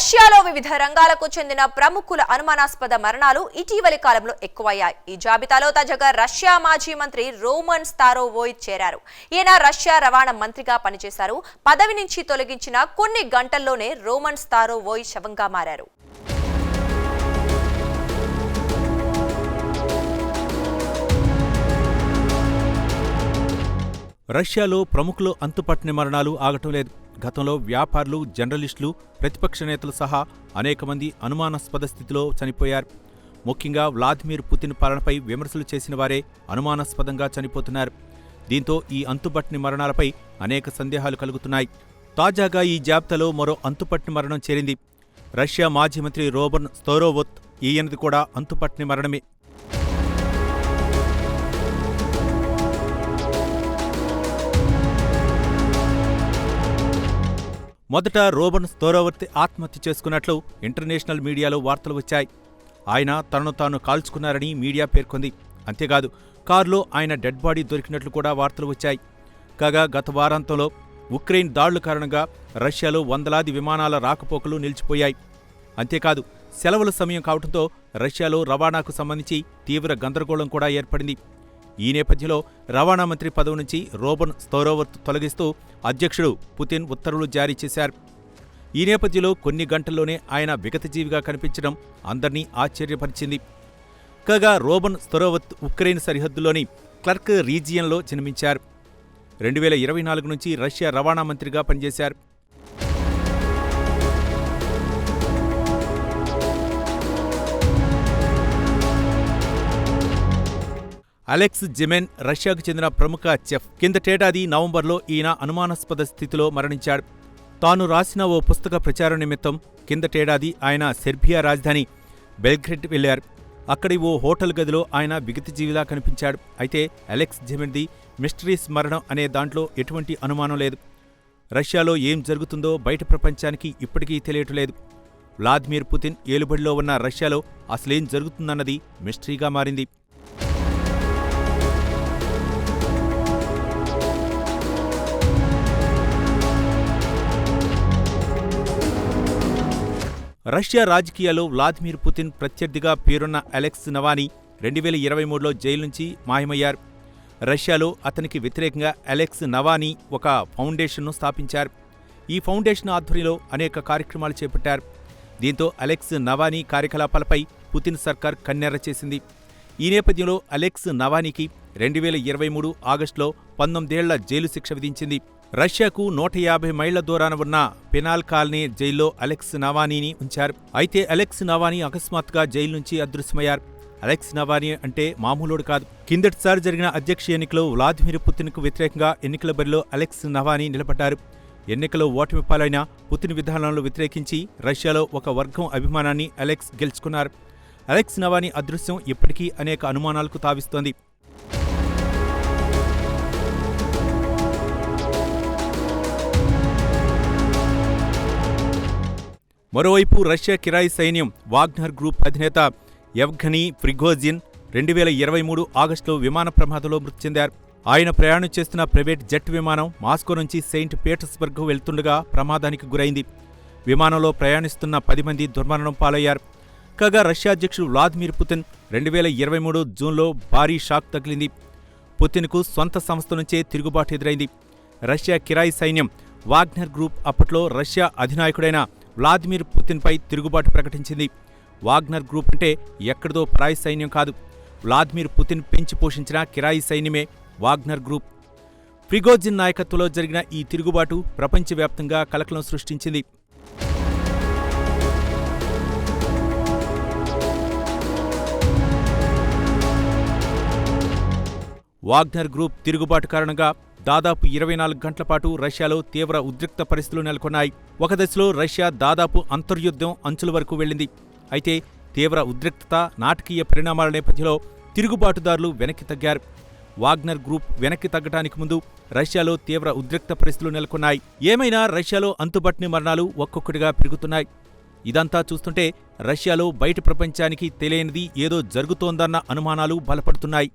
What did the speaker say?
రష్యాలో వివిధ రంగాలకు చెందిన ప్రముఖుల అనుమానాస్పద మరణాలు ఇటీవలి కాలంలో ఎక్కువయ్యాయి. ఈ జాబితాలో తాజాగా రష్యా మాజీ మంత్రి రోమన్ స్తారోవోయ్ చేరారు. ఈయన రష్యా రవాణా మంత్రిగా పనిచేశారు. పదవి నుంచి తొలగించిన కొన్ని గంటల్లోనే రోమన్ స్తారోవోయ్ శవంగా మారారు. రష్యాలో ప్రముఖులు అంతుపట్టని మరణాలు ఆగటం లేదు. గతంలో వ్యాపారులు జర్నలిస్టులు ప్రతిపక్ష నేతలు సహా అనేక మంది అనుమానాస్పద స్థితిలో చనిపోయారు. ముఖ్యంగా వ్లాదిమిర్ పుతిన్ పాలనపై విమర్శలు చేసిన వారే అనుమానాస్పదంగా చనిపోతున్నారు. దీంతో ఈ అంతుపట్టని మరణాలపై అనేక సందేహాలు కలుగుతున్నాయి. తాజాగా ఈ జాబితాలో మరో అంతుపట్టని మరణం చేరింది. రష్యా మాజీ మంత్రి రోబర్న్ స్తోరోవొత్ ఈయనది కూడా అంతుపట్టని మరణమే. మొదట రోబన్ స్తోరోవర్తి ఆత్మహత్య చేసుకున్నట్లు ఇంటర్నేషనల్ మీడియాలో వార్తలు వచ్చాయి. ఆయన తనను తాను కాల్చుకున్నారని మీడియా పేర్కొంది. అంతేకాదు కారులో ఆయన డెడ్ బాడీ దొరికినట్లు కూడా వార్తలు వచ్చాయి. కాగా గత వారాంతంలో ఉక్రెయిన్ దాడుల కారణంగా రష్యాలో వందలాది విమానాల రాకపోకలు నిలిచిపోయాయి. అంతేకాదు సెలవుల సమయం కావడంతో రష్యాలో రవాణాకు సంబంధించి తీవ్ర గందరగోళం కూడా ఏర్పడింది. ఈ నేపథ్యంలో రవాణా మంత్రి పదవి నుంచి రోబన్ స్తోరోవర్త్ తొలగిస్తూ అధ్యక్షుడు పుతిన్ ఉత్తర్వులు జారీ చేశారు. ఈ నేపథ్యంలో కొన్ని గంటల్లోనే ఆయన విగతజీవిగా కనిపించడం అందర్నీ ఆశ్చర్యపరిచింది. కాగా రోబన్ స్తోరోవత్ ఉక్రెయిన్ సరిహద్దులోని క్లర్క్ రీజియన్లో జన్మించారు. రెండు వేల ఇరవై నాలుగు నుంచి రష్యా రవాణా మంత్రిగా పనిచేశారు. అలెక్స్ జిమెన్ రష్యాకు చెందిన ప్రముఖ చెఫ్. కిందటేడాది నవంబర్లో ఈయన అనుమానాస్పద స్థితిలో మరణించాడు. తాను రాసిన ఓ పుస్తక ప్రచారం నిమిత్తం కిందటేడాది ఆయన సెర్బియా రాజధాని బెల్గ్రెడ్ వెళ్ళారు అక్కడి ఓ హోటల్ గదిలో ఆయన విగతజీవిలా కనిపించాడు. అయితే అలెక్స్ జిమెన్ది మిస్టరీస్ మరణం అనే దాంట్లో ఎటువంటి అనుమానం లేదు. రష్యాలో ఏం జరుగుతుందో బయట ప్రపంచానికి ఇప్పటికీ తెలియటలేదు వ్లాదిమిర్ పుతిన్ ఏలుబడిలో ఉన్న రష్యాలో అసలేం జరుగుతుందన్నది మిస్టరీగా మారింది. రష్యా రాజకీయాల్లో వ్లాదిమిర్ పుతిన్ ప్రత్యర్థిగా పేరున్న అలెక్స్ నవానీ రెండు వేల ఇరవై మూడులో జైలు నుంచి మాయమయ్యారు. రష్యాలో అతనికి వ్యతిరేకంగా అలెక్స్ నవానీ ఒక ఫౌండేషన్ను స్థాపించారు. ఈ ఫౌండేషన్ ఆధ్వర్యంలో అనేక కార్యక్రమాలు చేపట్టారు. దీంతో అలెక్స్ నవానీ కార్యకలాపాలపై పుతిన్ సర్కార్ కన్నెర్ర చేసింది. ఈ నేపథ్యంలో అలెక్స్ నవానీకి రెండు వేల ఇరవై మూడు ఆగస్టులో పంతొమ్మిదేళ్ళ జైలు శిక్ష విధించింది. రష్యాకు నూట యాభై మైళ్ళ దూరాన ఉన్న పెనాల్ కాలనీ జైల్లో అలెక్స్ నవానీని ఉంచారు. అయితే అలెక్స్ నవానీ అకస్మాత్తుగా జైలు నుంచి అదృశ్యమయ్యారు. అలెక్స్ నవానీ అంటే మామూలుడు కాదు. కిందటిసారి జరిగిన అధ్యక్ష ఎన్నికలో వ్లాదిమిర్ పుతిన్కు వ్యతిరేకంగా ఎన్నికల బరిలో అలెక్స్ నవానీ నిలబడ్డారు. ఎన్నికలో ఓటమి పాలైన పుతిన్ విధానాలను వ్యతిరేకించి రష్యాలో ఒక వర్గం అభిమానాన్ని అలెక్స్ గెలుచుకున్నారు. అలెక్స్ నవానీ అదృశ్యం ఇప్పటికీ అనేక అనుమానాలకు తావిస్తోంది. మరోవైపు రష్యా కిరాయి సైన్యం వాగ్నర్ గ్రూప్ అధినేత యవ్ఘనీ ప్రిగోజిన్ రెండు వేల ఇరవై మూడు ఆగస్టులో విమాన ప్రమాదంలో మృతి చెందారు. ఆయన ప్రయాణం చేస్తున్న ప్రైవేట్ జెట్ విమానం మాస్కో నుంచి సెయింట్ పీటర్స్బర్గ్ వెళ్తుండగా ప్రమాదానికి గురైంది. విమానంలో ప్రయాణిస్తున్న పది మంది దుర్మరణం పాలయ్యారు. కాగా రష్యా అధ్యక్షుడు వ్లాదిమిర్ పుతిన్ రెండు వేల ఇరవై మూడు జూన్లో భారీ షాక్ తగిలింది. పుతిన్కు సొంత సంస్థ నుంచే తిరుగుబాటు ఎదురైంది. రష్యా కిరాయి సైన్యం వాగ్నర్ గ్రూప్ అప్పట్లో రష్యా అధినాయకుడైన వ్లాదిమిర్ పుతిన్పై తిరుగుబాటు ప్రకటించింది. వాగ్నర్ గ్రూప్ అంటే ఎక్కడిదో పరాయి సైన్యం కాదు. వ్లాదిమిర్ పుతిన్ పెంచి పోషించిన కిరాయి సైన్యమే వాగ్నర్ గ్రూప్. ప్రిగోజిన్ నాయకత్వంలో జరిగిన ఈ తిరుగుబాటు ప్రపంచవ్యాప్తంగా కలకలం సృష్టించింది. వాగ్నర్ గ్రూప్ తిరుగుబాటు కారణంగా దాదాపు ఇరవై నాలుగు గంటల పాటు రష్యాలో తీవ్ర ఉద్రిక్త పరిస్థితులు నెలకొన్నాయి. ఒక దశలో రష్యా దాదాపు అంతర్యుద్ధం అంచుల వరకు వెళ్ళింది. అయితే తీవ్ర ఉద్రిక్తత నాటకీయ పరిణామాల నేపథ్యంలో తిరుగుబాటుదారులు వెనక్కి తగ్గారు. వాగ్నర్ గ్రూప్ వెనక్కి తగ్గడానికి ముందు రష్యాలో తీవ్ర ఉద్రిక్త పరిస్థితులు నెలకొన్నాయి. ఏమైనా రష్యాలో అంతుబట్ని మరణాలు ఒక్కొక్కటిగా పెరుగుతున్నాయి. ఇదంతా చూస్తుంటే రష్యాలో బయట ప్రపంచానికి తెలియనిది ఏదో జరుగుతోందన్న అనుమానాలు బలపడుతున్నాయి.